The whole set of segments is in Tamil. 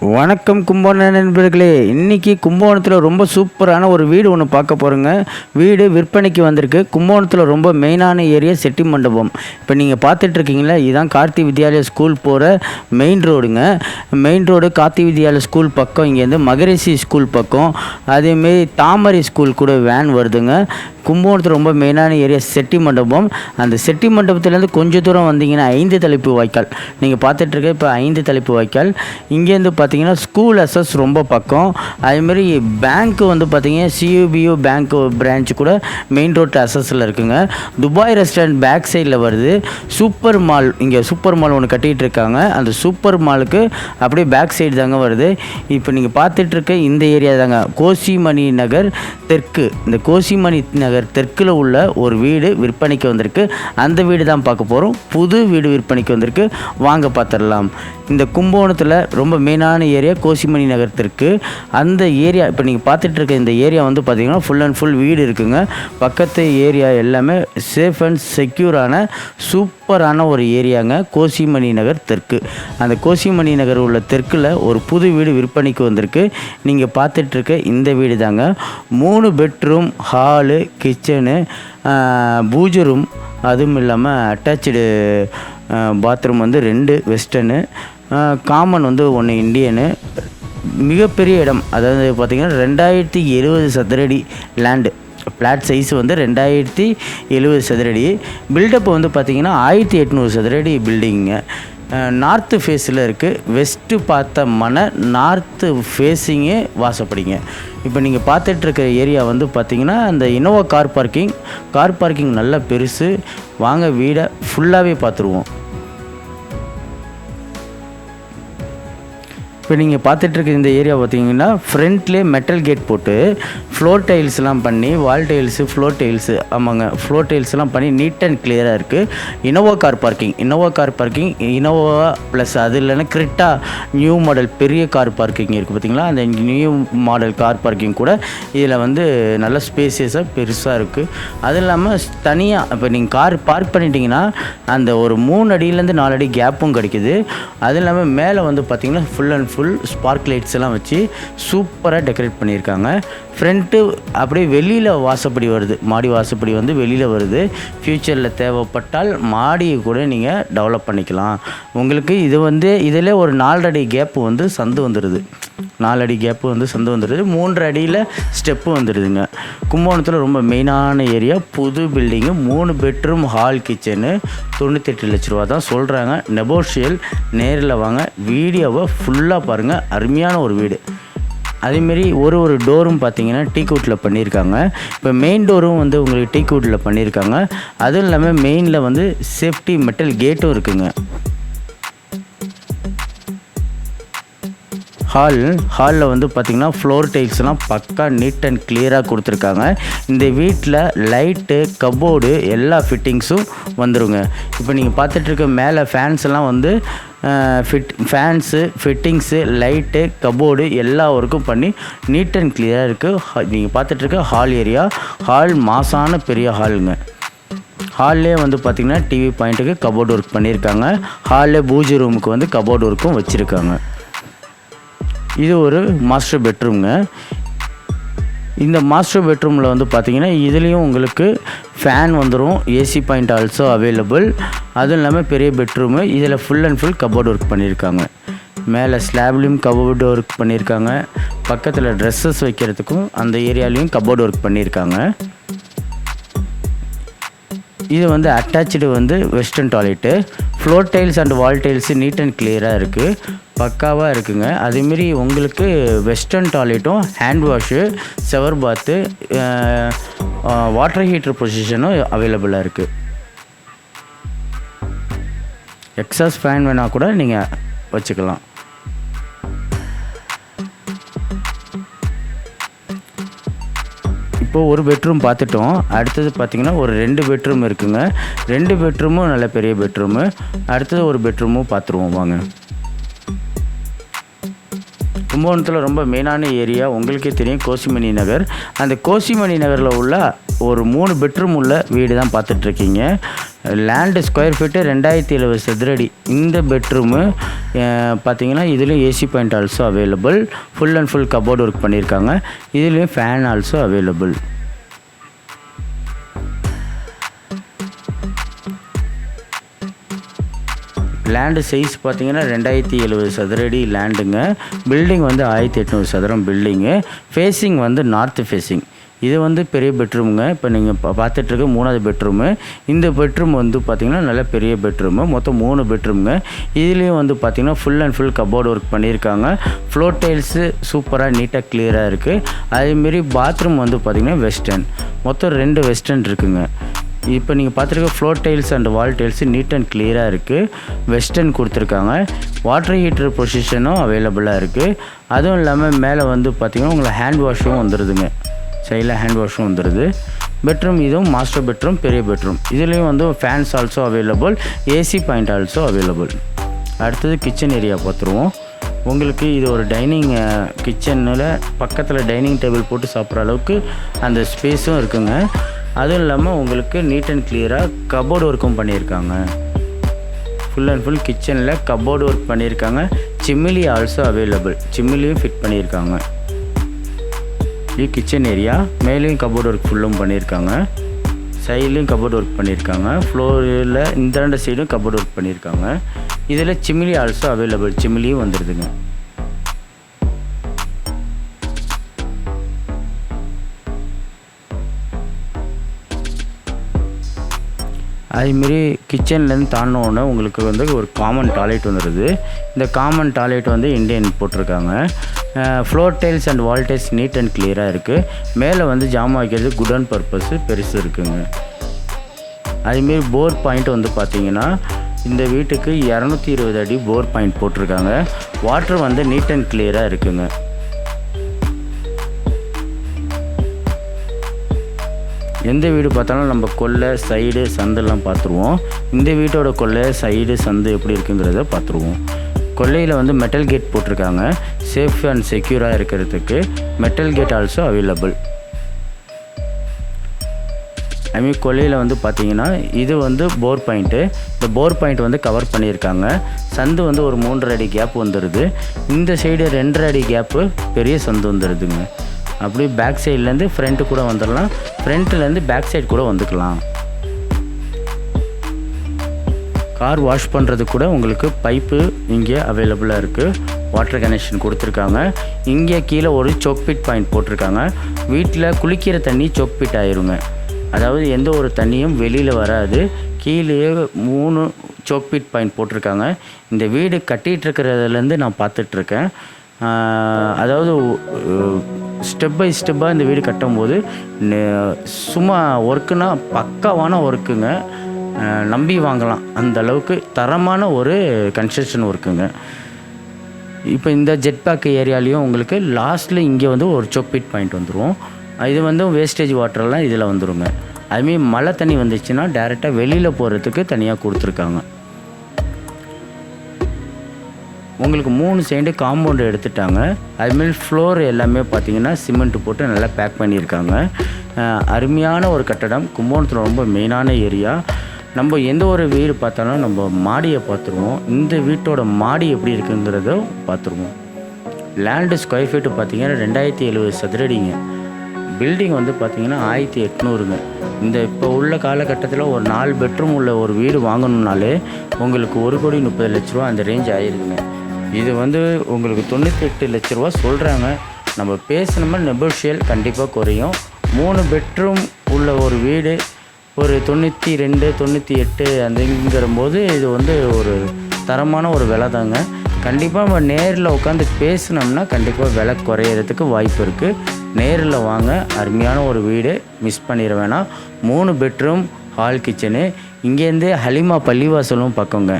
வணக்கம் கும்பகோணம் நண்பர்களே. இன்றைக்கி கும்பகோணத்தில் ரொம்ப சூப்பரான ஒரு வீடு ஒன்று பார்க்க போகிறோங்க வீடு விற்பனைக்கு வந்திருக்கு. கும்பகோணத்தில் ரொம்ப மெயினான ஏரியா செட்டி மண்டபம். இப்போ நீங்கள் பார்த்துட்ருக்கீங்களா இதுதான் கார்த்தி வித்யாலயா ஸ்கூல் போகிற மெயின் ரோடுங்க. Main road Karthi Vidyalaya school பக்கம் இங்கேருந்து மகரிஷி ஸ்கூல் பக்கம். அதேமாரி தாமரை ஸ்கூல் கூட வேன் வருதுங்க. கும்பகோணத்தில் ரொம்ப மெயினான ஏரியா செட்டி மண்டபம். அந்த செட்டி மண்டபத்துலேருந்து கொஞ்சம் தூரம் வந்தீங்கன்னா ஐந்து தலைப்பு வாய்க்கால். நீங்கள் பார்த்துட்ருக்க இப்போ ஐந்து தலைப்பு வாய்க்கால். இங்கேருந்து பார்த்தீங்கன்னா ஸ்கூல் அசஸ் ரொம்ப பக்கம். அதேமாரி பேங்க்கு வந்து பார்த்தீங்கன்னா C U B bank branch கூட மெயின் ரோட் அசஸில் இருக்குங்க. துபாய் ரெஸ்டாரண்ட் பேக் சைடில் வருது. சூப்பர் மால் இங்கே சூப்பர் மால் ஒன்று கட்டிகிட்டு இருக்காங்க. அந்த சூப்பர் மாலுக்கு அப்படியே பேக் சைடு தாங்க வருது. இப்போ நீங்கள் பார்த்துட்ருக்க இந்த ஏரியா தாங்க. கோசிமணி நகர் தெற்கு. இந்த கோசிமணி நகர் தெற்கில் உள்ள ஒரு வீடு விற்பனைக்கு வந்திருக்கு. அந்த வீடு தான் பார்க்க போகிறோம் புது வீடு விற்பனைக்கு வந்திருக்கு. வாங்க பார்த்துடலாம். இந்த கும்பகோணத்தில் ரொம்ப மெயினான ஏரியா கோசிமணி நகர் தெற்கு அந்த ஏரியா இப்போ நீங்கள் பார்த்துட்டு இருக்க இந்த ஏரியா வந்து பார்த்தீங்கன்னா ஃபுல் அண்ட் ஃபுல் வீடு இருக்குங்க. பக்கத்து ஏரியா எல்லாமே சேஃப் அண்ட் செக்யூரான சூப்பரான ஒரு ஏரியாங்க கோசிமணி நகர் தெற்கு. அந்த கோசிமணி நகர் உள்ள தெற்கில் ஒரு புது வீடு விற்பனைக்கு வந்திருக்கு. நீங்கள் பார்த்துட்டு இருக்க இந்த வீடு தாங்க மூணு பெட்ரூம் ஹாலு கிச்சனு பூஜை ரூம் அதுவும் இல்லாமல் அட்டாச்சு பாத்ரூம் வந்து ரெண்டு வெஸ்டர்னு காமன் வந்து ஒன்று இந்தியனு மிகப்பெரிய இடம். அதாவது பார்த்திங்கன்னா ரெண்டாயிரத்தி எழுபது சதுரடி லேண்டு ஃப்ளாட் சைஸ் வந்து ரெண்டாயிரத்தி எழுபது சதுரடி. பில்டப் வந்து பார்த்திங்கன்னா ஆயிரத்தி எட்நூறு சதுரடி பில்டிங்குங்க நார்த்து ஃபேஸில் இருக்குது வெஸ்ட்டு பார்த்த மன நார்த்து ஃபேஸிங்கே வாசப்படிங்க. இப்போ நீங்கள் பார்த்துட்ருக்கிற ஏரியா வந்து பார்த்திங்கன்னா அந்த Innova car parking car parking நல்லா பெருசு. வாங்க வீடை ஃபுல்லாகவே பார்த்துருவோம் இப்போ நீங்கள் பார்த்துட்ருக்க இந்த ஏரியா பார்த்தீங்கன்னா ஃப்ரண்ட்லேயே மெட்டல் கேட் போட்டு ஃப்ளோர் டைல்ஸ்லாம் பண்ணி வால் டைல்ஸு ஃப்ளோர் டைல்ஸு ஆமாங்க ஃப்ளோர் டைல்ஸ்லாம் பண்ணி நீட் அண்ட் கிளியராக இருக்குது Innova car parking Innova car parking Innova plus அது இல்லைன்னா கிரிட்டா நியூ மாடல் பெரிய கார் பார்க்கிங் இருக்குது பார்த்தீங்களா? அந்த நியூ மாடல் கார் பார்க்கிங் கூட இதில் வந்து நல்ல ஸ்பேசியஸாக பெருசாக இருக்குது அது இல்லாமல் தனியாக இப்போ நீங்கள் கார் பார்க் பண்ணிட்டீங்கன்னா அந்த ஒரு மூணு அடியிலேருந்து நாலு அடி கேப்பும் கிடைக்குது. அது இல்லாமல் மேலே வந்து பார்த்திங்கன்னா full and full spark lights எல்லாம் வச்சு சூப்பராக டெக்கரேட் பண்ணியிருக்காங்க. ஃப்ரண்ட்டு அப்படியே வெளியில் வாசப்படி வருது. மாடி வாசப்படி வந்து வெளியில் வருது. ஃப்யூச்சரில் தேவைப்பட்டால் மாடியை கூட நீங்கள் டெவலப் பண்ணிக்கலாம். உங்களுக்கு இது வந்து இதில் ஒரு நாலரை கேப் கேப்பு வந்து சந்து வந்துடுது நாலு அடி கேப்பு வந்து சந்து வந்துடுது மூன்று அடியில் ஸ்டெப்பு வந்துடுதுங்க கும்பகோணத்தில் ரொம்ப மெயினான ஏரியா புது பில்டிங்கு மூணு பெட்ரூம் ஹால் கிச்சனு தொண்ணூத்தெட்டு லட்ச ரூபா தான் சொல்கிறாங்க நெபோஷியல் நேரில் வாங்க. வீடியோவை ஃபுல்லாக பாருங்கள் அருமையான ஒரு வீடு. அதேமாரி ஒரு ஒரு டோரும் பார்த்தீங்கன்னா டீக்வுட்டில் பண்ணியிருக்காங்க இப்போ மெயின் டோரும் வந்து உங்களுக்கு டீக்வுட்டில் பண்ணியிருக்காங்க அதுவும் இல்லாமல் மெயினில் வந்து சேஃப்டி மெட்டல் கேட்டும் இருக்குங்க. ஹால் ஹாலில் வந்து பார்த்திங்கன்னா ஃப்ளோர் டைல்ஸ்லாம் பக்கா நீட் அண்ட் கிளியராக கொடுத்துருக்காங்க. இந்த வீட்டில் லைட்டு கபோர்டு எல்லா ஃபிட்டிங்ஸும் வந்துருங்க. இப்போ நீங்கள் பார்த்துட்ருக்க மேலே ஃபேன்ஸ் எல்லாம் வந்து fit fans fittings light cupboard எல்லா ஒர்க்கும் பண்ணி நீட் அண்ட் கிளியராக இருக்குது நீங்கள் பார்த்துட்ருக்க ஹால் ஏரியா ஹால் மாசான பெரிய ஹாலுங்க ஹால்லே வந்து பார்த்திங்கன்னா டிவி பாயிண்ட்டுக்கு கபோர்டு ஒர்க் பண்ணியிருக்காங்க ஹாலில் பூஜை ரூமுக்கு வந்து கபோர்டு ஒர்க்கும் வச்சுருக்காங்க. இது ஒரு மாஸ்டர் பெட்ரூம்ங்க இந்த மாஸ்டர் பெட்ரூமில் வந்து பார்த்தீங்கன்னா இதுலேயும் உங்களுக்கு ஃபேன் வந்துடும் ஏசி பாயிண்ட் ஆல்சோ அவைலபிள் அதுவும் இல்லாமல் பெரிய பெட்ரூமு இதில் full and full cupboard work பண்ணியிருக்காங்க மேலே ஸ்லாப்லேயும் கபோர்டு ஒர்க் பண்ணியிருக்காங்க பக்கத்தில் ட்ரெஸ்ஸஸ் வைக்கிறதுக்கும் அந்த ஏரியாலையும் கபோர்டு ஒர்க் பண்ணியிருக்காங்க இது வந்து அட்டாச்சு வந்து western toilet floor tiles and wall tiles neat and கிளியராக இருக்குது பக்காவாக இருக்குங்க. அதேமாரி உங்களுக்கு western டாய்லெட்டும் hand wash shower bath water heater பொசிஷனும் அவைலபிளாக இருக்குது எக்ஸாஸ் ஃபேன் வேணால் கூட நீங்கள் வச்சுக்கலாம். இப்போது ஒரு பெட்ரூம் பார்த்துட்டோம். அடுத்தது பார்த்திங்கன்னா ஒரு ரெண்டு பெட்ரூம் இருக்குங்க. ரெண்டு பெட்ரூமும் நல்ல பெரிய பெட்ரூமு அடுத்தது ஒரு பெட்ரூமும் பார்த்துருவோம் வாங்க. கும்பகோணத்தில் ரொம்ப மெயினான ஏரியா உங்களுக்கே தெரியும் கோசிமணி நகர். அந்த கோசிமணி நகரில் உள்ள ஒரு மூணு பெட்ரூம் உள்ள வீடு தான் பார்த்துட்ருக்கீங்க. லேண்டு ஸ்கொயர் ஃபீட்டு ரெண்டாயிரத்தி எழுபது சதுரடி. இந்த பெட்ரூமு பார்த்தீங்கன்னா இதுலேயும் AC point also available. Full and full cupboard work பண்ணியிருக்காங்க. இதுலேயும் fan also available. Land size பார்த்தீங்கன்னா ரெண்டாயிரத்தி எழுபது சதுரடி லேண்டுங்க பில்டிங் வந்து ஆயிரத்தி எட்நூறு சதுரம் பில்டிங்கு ஃபேஸிங் வந்து நார்த்து ஃபேஸிங் இது வந்து பெரிய பெட்ரூமுங்க இப்போ நீங்கள் பா பார்த்துட்ருக்க மூணாவது பெட்ரூமு இந்த பெட்ரூம் வந்து பார்த்திங்கன்னா நல்ல பெரிய பெட்ரூமு மொத்தம் மூணு பெட்ரூமுங்க இதுலேயும் வந்து பார்த்திங்கன்னா full and full cupboard work பண்ணியிருக்காங்க. ஃப்ளோர் டைல்ஸு சூப்பராக நீட்டாக கிளியராக இருக்குது அதேமாரி பாத்ரூம் வந்து பார்த்திங்கன்னா வெஸ்டர்ன் மொத்தம் ரெண்டு வெஸ்டர்ன் இருக்குங்க. இப்போ நீங்கள் பார்த்துருக்க floor tiles and wall tiles neat and கிளியராக இருக்குது வெஸ்டர்ன் கொடுத்துருக்காங்க. வாட்டர் ஹீட்டர் பொசிஷனும் அவைலபிளாக இருக்குது அதுவும் இல்லாமல் மேலே வந்து பார்த்திங்கன்னா உங்களை ஹேண்ட் வாஷும் வந்துடுதுங்க சைடில் ஹேண்ட் வாஷும் வந்துடுது பெட்ரூம் இதுவும் மாஸ்டர் பெட்ரூம் பெரிய பெட்ரூம் இதுலேயும் வந்து fans also available AC point also available அடுத்தது கிச்சன் ஏரியா பார்த்துருவோம். உங்களுக்கு இது ஒரு டைனிங் கிச்சனில் பக்கத்தில் டைனிங் டேபிள் போட்டு சாப்பிட்ற அளவுக்கு அந்த ஸ்பேஸும் இருக்குங்க. அதுவும் இல்லாமல் உங்களுக்கு நீட் அண்ட் கிளியராக கபோர்டு ஒர்க்கும் பண்ணியிருக்காங்க. ஃபுல் அண்ட் ஃபுல் கிச்சனில் கபோர்டு ஒர்க் பண்ணியிருக்காங்க. சிம்மிலி ஆல்சோ அவைலபிள் சிம்மிலியும் ஃபிட் பண்ணியிருக்காங்க. இது கிச்சன் ஏரியா மேலேயும் கபோர்டு ஒர்க் ஃபுல்லும் பண்ணியிருக்காங்க. சைட்லேயும் கபோர்டு ஒர்க் பண்ணியிருக்காங்க. ஃப்ளோரில் இந்த ரெண்டு சைடும் கபோர்டு ஒர்க் பண்ணியிருக்காங்க. இதில் சிம்மிலி ஆல்சோ அவைலபிள் சிம்மிலியும் வந்துடுதுங்க அதேமாரி கிச்சன்லேருந்து தாண்டினோடனே உங்களுக்கு வந்து ஒரு காமன் டாய்லெட் வந்துடுது இந்த காமன் டாய்லெட் வந்து இண்டியன் போட்டிருக்காங்க. Floor tiles and wall tiles neat and கிளியராக இருக்குது மேலே வந்து ஜாமான் வைக்கிறது குட் அண்ட் பர்பஸ்ஸு பெருசு இருக்குங்க. அதேமாரி போர் பாயிண்ட் வந்து பார்த்தீங்கன்னா இந்த வீட்டுக்கு இரநூத்தி இருபது அடி போர் பாயிண்ட் போட்டிருக்காங்க. வாட்டர் வந்து நீட் அண்ட் கிளியராக இருக்குங்க. எந்த வீடு பார்த்தாலும் நம்ம கொல்லை சைடு சந்தெல்லாம் பார்த்துருவோம். இந்த வீட்டோட கொள்ளை சைடு சந்து எப்படி இருக்குங்கிறத பார்த்துருவோம். கொல்லையில் வந்து மெட்டல் கேட் போட்டிருக்காங்க. சேஃப் அண்ட் செக்யூராக இருக்கிறதுக்கு metal gate also available I mean கொல்லையில் வந்து பார்த்தீங்கன்னா இது வந்து போர் பாயிண்ட்டு இந்த போர் பாயிண்ட் வந்து கவர் பண்ணியிருக்காங்க. சந்து வந்து ஒரு மூன்றரை அடி கேப் வந்துடுது இந்த சைடு ரெண்டரை அடி கேப்பு பெரிய சந்து வந்துடுதுங்க அப்படியே பேக் சைட்லேருந்து ஃப்ரண்ட்டு கூட வந்துடலாம். ஃப்ரண்ட்லேருந்து பேக் சைடு கூட வந்துக்கலாம். கார் வாஷ் பண்ணுறது கூட உங்களுக்கு பைப்பு இங்கே அவைலபிளாக இருக்குது வாட்டர் கனெக்ஷன் கொடுத்துருக்காங்க. இங்கே கீழே ஒரு பிட் பாயிண்ட் போட்டிருக்காங்க. வீட்டில் குளிக்கிற தண்ணி பிட் ஆயிருங்க. அதாவது எந்த ஒரு தண்ணியும் வெளியில் வராது. கீழே மூணு பிட் பாயிண்ட் போட்டிருக்காங்க. இந்த வீடு கட்டிகிட்டு இருக்கிறதுலேருந்து நான் பார்த்துட்ருக்கேன் அதாவது ஸ்டெப் பை ஸ்டெப்பாக இந்த வீடு கட்டும்போது நெ- சும்மா ஒர்க்குனா பக்காவான ஒர்க்குங்க நம்பி வாங்கலாம். அந்த அளவுக்கு தரமான ஒரு கன்ஸ்ட்ரக்ஷன் ஒர்க்குங்க இப்போ இந்த ஜெட் பேக் ஏரியாலையும் உங்களுக்கு லாஸ்ட்டில் இங்கே வந்து ஒரு சொப்பிட் பாயிண்ட் வந்துடும் இது வந்து வேஸ்டேஜ் வாட்டர்லாம் இதில் வந்துருங்க. அதுமாரி மழை தண்ணி வந்துச்சுன்னா டேரெக்டாக வெளியில் போகிறதுக்கு தனியாக கொடுத்துருக்காங்க. உங்களுக்கு மூணு சைடு காம்பவுண்டு எடுத்துட்டாங்க. அதுமாரி ஃப்ளோர் எல்லாமே பார்த்தீங்கன்னா சிமெண்ட் போட்டு நல்லா பேக் பண்ணியிருக்காங்க. அருமையான ஒரு கட்டடம். கும்பகோணத்தில் ரொம்ப மெயினான ஏரியா நம்ம எந்த ஒரு வீடு பார்த்தாலும் நம்ம மாடியை பார்த்துருவோம். இந்த வீட்டோட மாடி எப்படி இருக்குங்கிறத பார்த்துருவோம். லேண்டு ஸ்கொயர் ஃபீட்டு பார்த்தீங்கன்னா ரெண்டாயிரத்தி எழுபது சதுரடிங்க. பில்டிங் வந்து பார்த்தீங்கன்னா ஆயிரத்தி எட்நூறுங்க. இந்த இப்போ உள்ள காலகட்டத்தில் ஒரு நாலு பெட்ரூம் உள்ள ஒரு வீடு வாங்கணுன்னாலே உங்களுக்கு ஒரு கோடி முப்பது லட்ச ரூபா அந்த ரேஞ்ச் ஆயிருதுங்க. இது வந்து உங்களுக்கு தொண்ணூற்றி எட்டு லட்ச ரூபா சொல்கிறாங்க நம்ம பேசினோம்னா நெபோஷியல் கண்டிப்பாக குறையும். மூணு பெட்ரூம் உள்ள ஒரு வீடு ஒரு தொண்ணூற்றி ரெண்டு தொண்ணூற்றி எட்டு அந்தங்கிற போது இது வந்து ஒரு தரமான ஒரு விலை தாங்க. கண்டிப்பாக நம்ம நேரில் உட்காந்து பேசினோம்னா கண்டிப்பாக விலை குறையிறதுக்கு வாய்ப்பு இருக்குது நேரில் வாங்க அருமையான ஒரு வீடு மிஸ் பண்ணிட வேணாம். மூணு பெட்ரூம் ஹால் கிச்சனு இங்கேருந்து ஹலிமா பள்ளிவாசலும் பக்கங்க.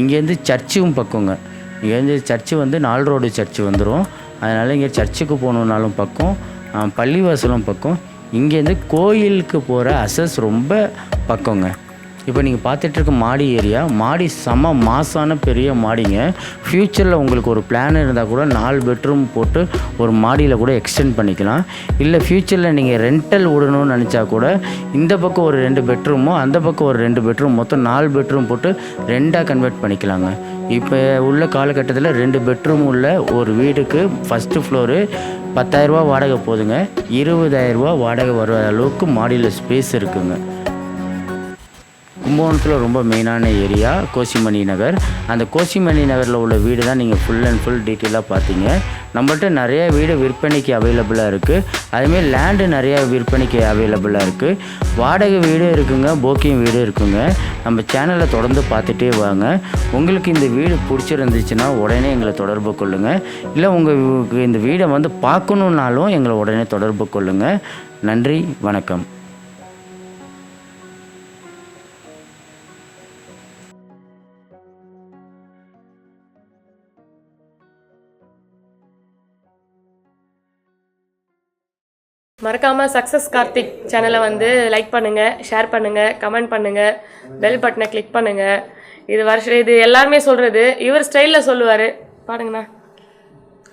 இங்கேருந்து சர்ச்சும் பக்கங்க. இங்கேருந்து சர்ச்சு வந்து நால் ரோடு சர்ச்சு வந்துடும் அதனால் இங்கே சர்ச்சுக்கு போகணுன்னாலும் பக்கம் பள்ளிவாசலும் பக்கம். இங்கேருந்து கோயிலுக்கு போகிற அசஸ் ரொம்ப பக்கங்க. இப்போ நீங்கள் பார்த்துட்ருக்க மாடி ஏரியா மாடி செம மாசான பெரிய மாடிங்க. ஃப்யூச்சரில் உங்களுக்கு ஒரு பிளான் இருந்தால் கூட நாலு பெட்ரூம் போட்டு ஒரு மாடியில் கூட எக்ஸ்டெண்ட் பண்ணிக்கலாம். இல்லை ஃப்யூச்சரில் நீங்கள் ரெண்டல் விடணும்னு நினச்சா கூட இந்த பக்கம் ஒரு ரெண்டு பெட்ரூமோ அந்த பக்கம் ஒரு ரெண்டு பெட்ரூம் மொத்தம் நாலு பெட்ரூம் போட்டு ரெண்டாக கன்வெர்ட் பண்ணிக்கலாங்க. இப்போ உள்ள காலகட்டத்தில் ரெண்டு பெட்ரூம் உள்ள ஒரு வீடுக்கு ஃபஸ்ட்டு ஃப்ளோரு பத்தாயிரரூபா வாடகை போதுங்க. இருபதாயிரரூபா வாடகை வர அளவுக்கு மாடியில் ஸ்பேஸ் இருக்குங்க. கும்பகோணத்தில் ரொம்ப மெயினான ஏரியா கோசிமணி நகர். அந்த கோசிமணி நகரில் உள்ள வீடு தான் நீங்கள் ஃபுல் அண்ட் ஃபுல் டீட்டெயிலாக பார்த்தீங்க நம்மள்ட்ட நிறைய வீடு விற்பனைக்கு அவைலபிளாக இருக்குது அதுமாரி லேண்டு நிறையா விற்பனைக்கு அவைலபிளாக இருக்குது வாடகை வீடு இருக்குங்க போக்கியம் வீடு இருக்குங்க. நம்ம சேனலை தொடர்ந்து பார்த்துட்டே வாங்க. உங்களுக்கு இந்த வீடு பிடிச்சிருந்துச்சுன்னா உடனே எங்களை தொடர்பு கொள்ளுங்கள் இல்லை உங்கள் இந்த வீடை வந்து பார்க்கணுன்னாலும் எங்களை உடனே தொடர்பு கொள்ளுங்கள் நன்றி வணக்கம். மறக்காம சக்ஸஸ் கார்த்திக் சேனலை வந்து லைக் பண்ணுங்க ஷேர் பண்ணுங்க கமெண்ட் பண்ணுங்க பெல் பட்டனை கிளிக் பண்ணுங்க. இது வருஷம் இது எல்லாருமே சொல்றது இவர் ஸ்டைல்ல சொல்லுவாரு. பாடுங்கண்ணா.